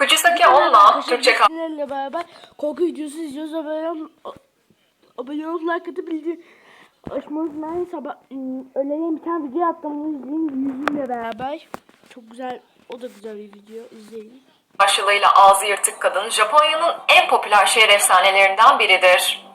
Kuchisaki On'la Türkçe kal- beraber korku videosu izliyoruz. Abone olun. Abone olun. Like atıp bildirim açmanız lazım. Sabah ım, öğleyin bir tane video attım. Onu izleyin. Yüzümle beraber. Çok güzel. O da güzel bir video. İzleyin. karşılığıyla ağzı yırtık kadın Japonya'nın en popüler şehir efsanelerinden biridir.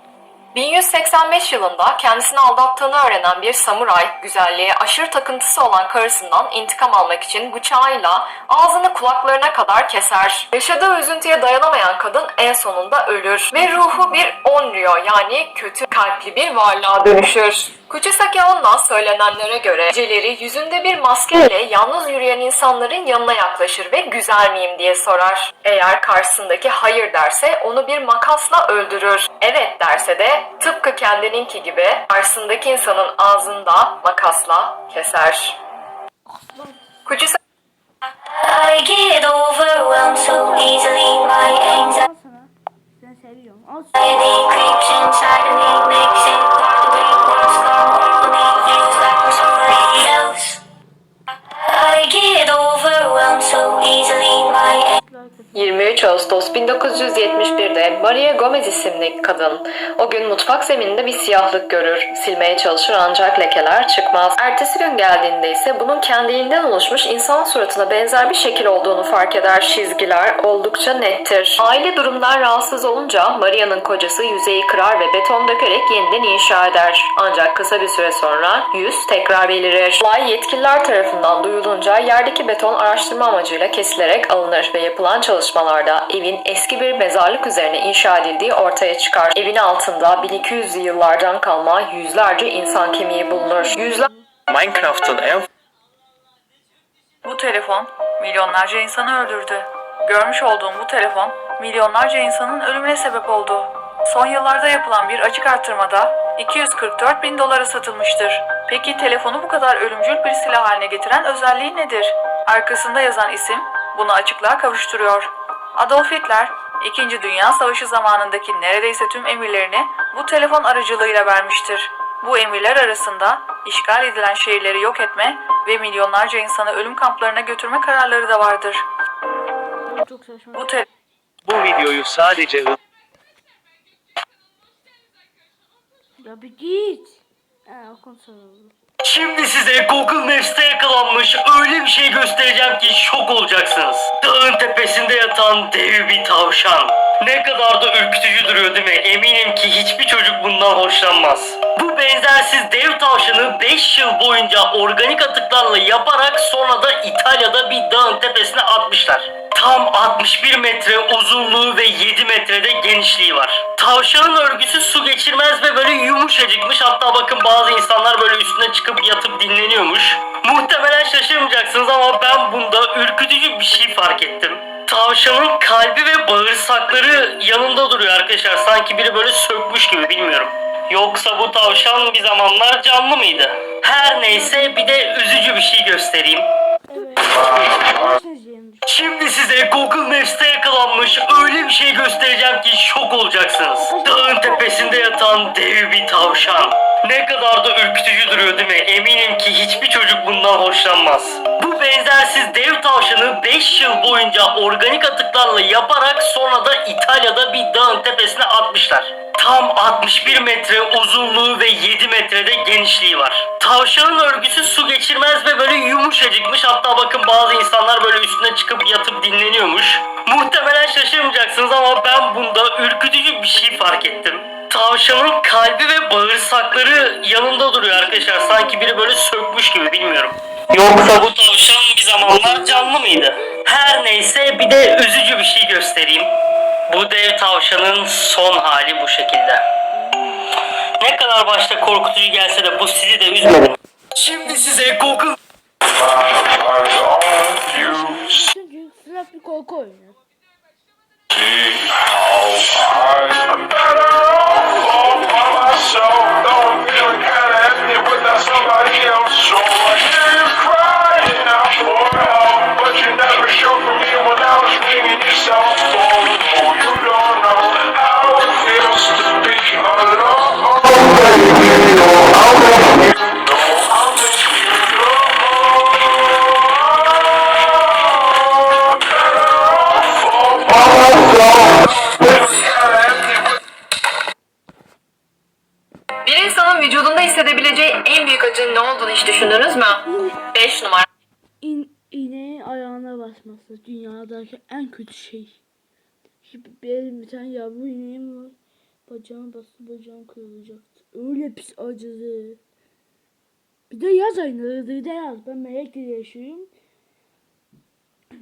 1185 yılında kendisini aldattığını öğrenen bir samuray, güzelliğe aşırı takıntısı olan karısından intikam almak için bıçağıyla ağzını kulaklarına kadar keser. Yaşadığı üzüntüye dayanamayan kadın en sonunda ölür ve ruhu bir onryo yani kötü kalpli bir varlığa dönüşür. Kuchisake Onna söylenenlere göre geceleri yüzünde bir maskeyle yalnız yürüyen insanların yanına yaklaşır ve güzel miyim diye sorar. Eğer karşısındaki hayır derse onu bir makasla öldürür. Evet derse de tıpkı kendininki gibi karşısındaki insanın ağzında makasla keser. Ağustos 1971'de Maria Gomez isimli kadın o gün mutfak zemininde bir siyahlık görür. Silmeye çalışır ancak lekeler çıkmaz. Ertesi gün geldiğinde ise bunun kendiliğinden oluşmuş insan suratına benzer bir şekil olduğunu fark eder. Çizgiler oldukça nettir. Aile durumdan rahatsız olunca Maria'nın kocası yüzeyi kırar ve beton dökerek yeniden inşa eder. Ancak kısa bir süre sonra yüz tekrar belirir. Olay yetkililer tarafından duyulunca yerdeki beton araştırma amacıyla kesilerek alınır ve yapılan çalışmalarda evin eski bir mezarlık üzerine inşa edildiği ortaya çıkar. Evin altında 1200'lü yıllardan kalma yüzlerce insan kemiği bulunur. Yüzler Minecraft'ın en Bu telefon milyonlarca insanı öldürdü. Görmüş olduğum bu telefon milyonlarca insanın ölümüne sebep oldu. Son yıllarda yapılan bir açık arttırmada 244 bin dolara satılmıştır. Peki telefonu bu kadar ölümcül bir silah haline getiren özelliği nedir? Arkasında yazan isim bunu açıklığa kavuşturuyor. Adolf Hitler, 2. Dünya Savaşı zamanındaki neredeyse tüm emirlerini bu telefon aracılığıyla vermiştir. Bu emirler arasında işgal edilen şehirleri yok etme ve milyonlarca insanı ölüm kamplarına götürme kararları da vardır. Bu te- bu videoyu sadece Ya bir git. Ha o konsol oldu. Şimdi size Google Maps'te yakalanmış öyle bir şey göstereceğim ki şok olacaksınız. Dağın tepesinde yatan dev bir tavşan. Ne kadar da ürkütücü duruyor değil mi? Eminim ki hiçbir çocuk bundan hoşlanmaz. Bu benzersiz dev tavşanı 5 yıl boyunca organik atıklarla yaparak sonra da İtalya'da bir dağın tepesine atmışlar. Tam 61 metre uzunluğu ve 7 metrede genişliği var. Tavşanın örgüsü su geçirmez ve böyle yumuşacıkmış. Hatta bakın bazı insanlar böyle üstüne çıkıp yatıp dinleniyormuş. Muhtemelen şaşırmayacaksınız ama ben bunda ürkütücü bir şey fark ettim. Tavşanın kalbi ve bağırsakları yanında duruyor arkadaşlar. Sanki biri böyle sökmüş gibi bilmiyorum. Yoksa bu tavşan bir zamanlar canlı mıydı? Her neyse bir de üzücü bir şey göstereyim. Şimdi size Google Maps'te yakalanmış öyle bir şey göstereceğim ki şok olacaksınız. Dağın tepesinde yatan dev bir tavşan. Ne kadar da ürkütücü duruyor değil mi? Eminim ki hiçbir çocuk bundan hoşlanmaz. Bu benzersiz dev tavşanı 5 yıl boyunca organik atıklarla yaparak sonra da İtalya'da bir dağın tepesine atmışlar. Tam 61 metre uzunluğu ve 7 metrede genişliği var. Tavşanın örgüsü su geçirmez ve böyle yumuşacıkmış. Hatta bakın bazı insanlar böyle üstüne çıkıp yatıp dinleniyormuş. Muhtemelen şaşırmayacaksınız ama ben bunda ürkütücü bir şey fark ettim. Tavşanın kalbi ve bağırsakları yanında duruyor arkadaşlar. Sanki biri böyle sökmüş gibi bilmiyorum. Yoksa bu tavşan bir zamanlar canlı mıydı? Her neyse bir de üzücü bir şey göstereyim. Bu dev tavşanın son hali bu şekilde. Ne kadar başta korkutucu gelse de bu sizi de üzmedi. Şimdi size bir korku oyunu. İğnenin ayağına basması dünyadaki en kötü şey. Şimdi benim bir tane yavru iğnem var. Bacağım bastı bacağım kırılacaktı. Öyle pis acıdı. Bir de yaz ayları bir de yaz. Ben Melek'te yaşıyorum.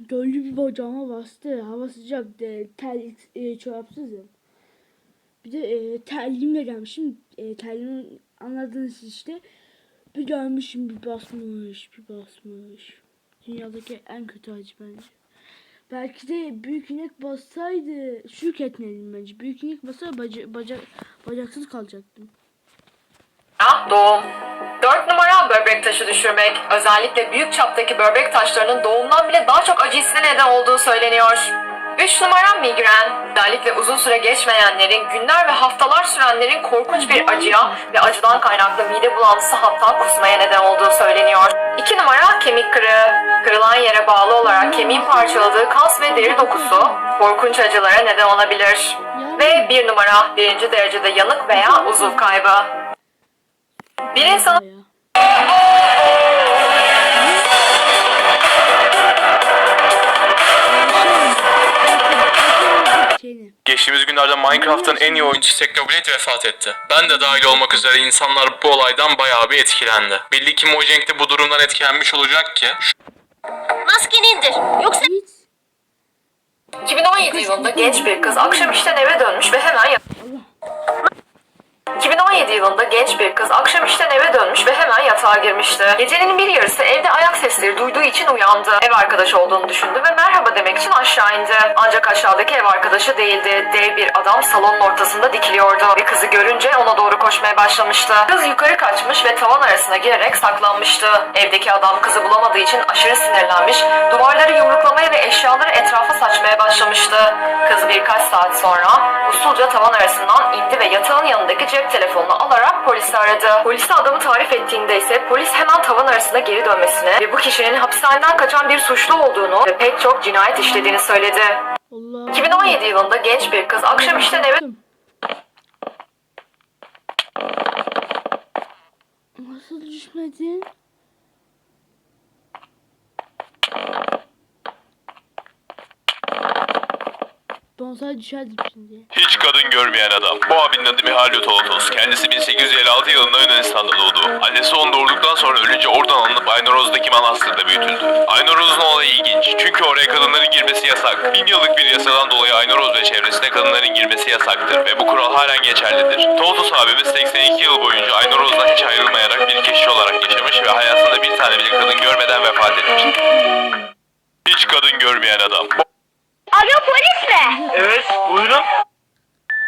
Gölge bir bacağıma bastı. Hava sıcak değil. Tel, e, çorapsızım. Bir de e, terliğimle gelmişim. E, terliğimi anladınız işte. Bir gelmişim bir basmış, bir basmış. Dünyadaki en kötü acı bence. Belki de büyük inek bassaydı şük etmeliydim bence. Büyük inek bassaydı baca, bacak, bacaksız kalacaktım. Ah, Doğum 4 numara böbrek taşı düşürmek. Özellikle büyük çaptaki böbrek taşlarının doğumdan bile daha çok acı hissine neden olduğu söyleniyor. 3 numara migren. Özellikle uzun süre geçmeyenlerin, günler ve haftalar sürenlerin korkunç bir acıya ve acıdan kaynaklı mide bulantısı hatta kusmaya neden olduğu söyleniyor. 2 numara kemik kırığı. Kırılan yere bağlı olarak kemiğin parçaladığı kas ve deri dokusu korkunç acılara neden olabilir. Ve 1 numara birinci derecede yanık veya uzuv kaybı. Bir insanın günlerde Minecraft'ın en iyi oyuncusu Technoblade vefat etti. Ben de dahil olmak üzere insanlar bu olaydan bayağı bir etkilendi. Belli ki Mojang de bu durumdan etkilenmiş olacak ki Maskeni indir. Yoksa Hiç. 2017 yılında genç bir kız akşam işten eve dönmüş ve hemen 2017 yılında genç bir kız akşam işten eve dönmüş ve hemen yatağa girmişti. Gecenin bir yarısı evde ayak sesleri duyduğu için uyandı. Ev arkadaşı olduğunu düşündü ve merhaba demek için aşağı indi. Ancak aşağıdaki ev arkadaşı değildi. Dev bir adam salonun ortasında dikiliyordu ve kızı görünce ona doğru koşmaya başlamıştı. Kız yukarı kaçmış ve tavan arasına girerek saklanmıştı. Evdeki adam kızı bulamadığı için aşırı sinirlenmiş, duvarları yumruklamaya ve eşyaları etrafa saçmaya başlamıştı. Kız birkaç saat sonra usulca tavan arasından indi ve yatağın yanındaki cep telefonunu alarak polisi aradı. Polise adamı tarif ettiğinde ise polis hemen tavan arasına geri dönmesini ve bu kişinin hapishaneden kaçan bir suçlu olduğunu ve pek çok cinayet işlediğini söyledi. Allah. 2017 yılında genç bir kız akşam işten eve Nasıl düşmedin? Bonsai düşerdim şimdi. Hiç kadın görmeyen adam. Bu abinin adı Mihailo Tolotos. Kendisi 1856 yılında Yunanistan'da doğdu. Annesi onu doğurduktan sonra ölünce oradan alınıp Aynoroz'daki manastırda büyütüldü. Aynoroz'un olayı ilginç. Çünkü oraya kadınların girmesi yasak. Bin yıllık bir yasadan dolayı Aynoroz ve çevresine kadınların girmesi yasaktır ve bu kural halen geçerlidir. Tolotos abimiz 82 yıl boyunca Aynoroz'dan hiç ayrılmayarak bir keşiş olarak yaşamış ve hayatında bir tane bile kadın görmeden vefat etmiştir. Hiç kadın görmeyen adam. Alo polis mi? Evet buyurun.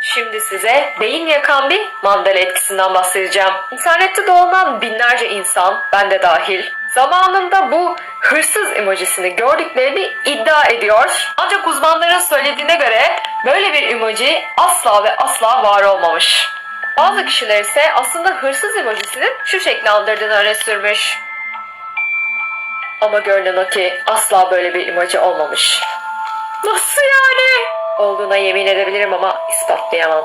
Şimdi size beyin yakan bir mandala etkisinden bahsedeceğim. İnternette dolanan binlerce insan, ben de dahil, zamanında bu hırsız emojisini gördüklerini iddia ediyor. Ancak uzmanların söylediğine göre böyle bir emoji asla ve asla var olmamış. Bazı kişiler ise aslında hırsız emojisinin şu şekli andırdığını öne sürmüş. Ama görünen o ki asla böyle bir emoji olmamış. Nasıl yani? Olduğuna yemin edebilirim ama ispatlayamam.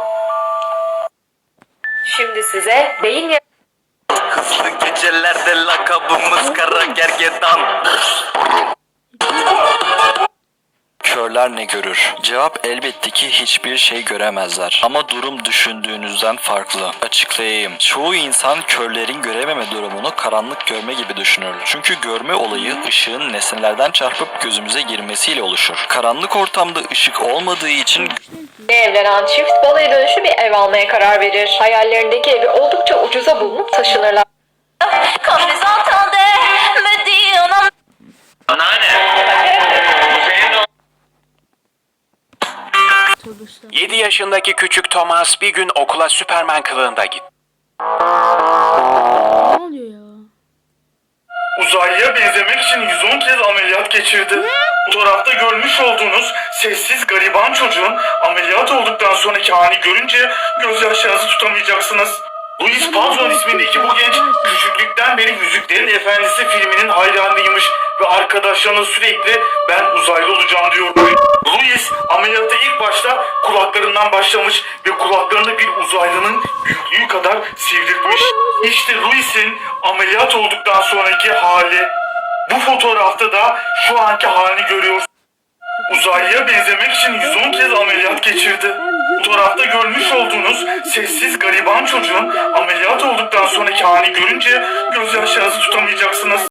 Şimdi size beyin Hızlı gecelerde lakabımız kara gergedan Körler ne görür? Cevap elbette ki hiçbir şey göremezler. Ama durum düşündüğünüzden farklı. Açıklayayım. Çoğu insan körlerin görememe durumunu karanlık görme gibi düşünür. Çünkü görme olayı ışığın nesnelerden çarpıp gözümüze girmesiyle oluşur. Karanlık ortamda ışık olmadığı için evlenen çift balayı dönüşü bir ev almaya karar verir. Hayallerindeki evi oldukça ucuza bulunup taşınırlar. Comme Estağfurullah. 7 yaşındaki küçük Thomas bir gün okula Süpermen kılığında gitti. Ne oluyor ya? Uzaylıya benzemek için 110 kez ameliyat geçirdi. Fotoğrafta görmüş olduğunuz sessiz gariban çocuğun ameliyat olduktan sonraki hali görünce gözyaşlarınızı tutamayacaksınız. Louis Panzon ismindeki bu genç küçüklükten beri Yüzüklerin Efendisi filminin hayranıymış ve arkadaşlarına sürekli ben uzaylı olacağım diyor. Louis ameliyata ilk başta kulaklarından başlamış ve kulaklarını bir uzaylının büyüklüğü kadar sivriltmiş. İşte Louis'in ameliyat olduktan sonraki hali. Bu fotoğrafta da şu anki halini görüyorsunuz. Uzaylıya benzemek için 110 kez ameliyat geçirdi. Fotoğrafta görmüş olduğunuz sessiz gariban çocuğun ameliyat olduktan sonraki halini görünce gözyaşlarınızı tutamayacaksınız.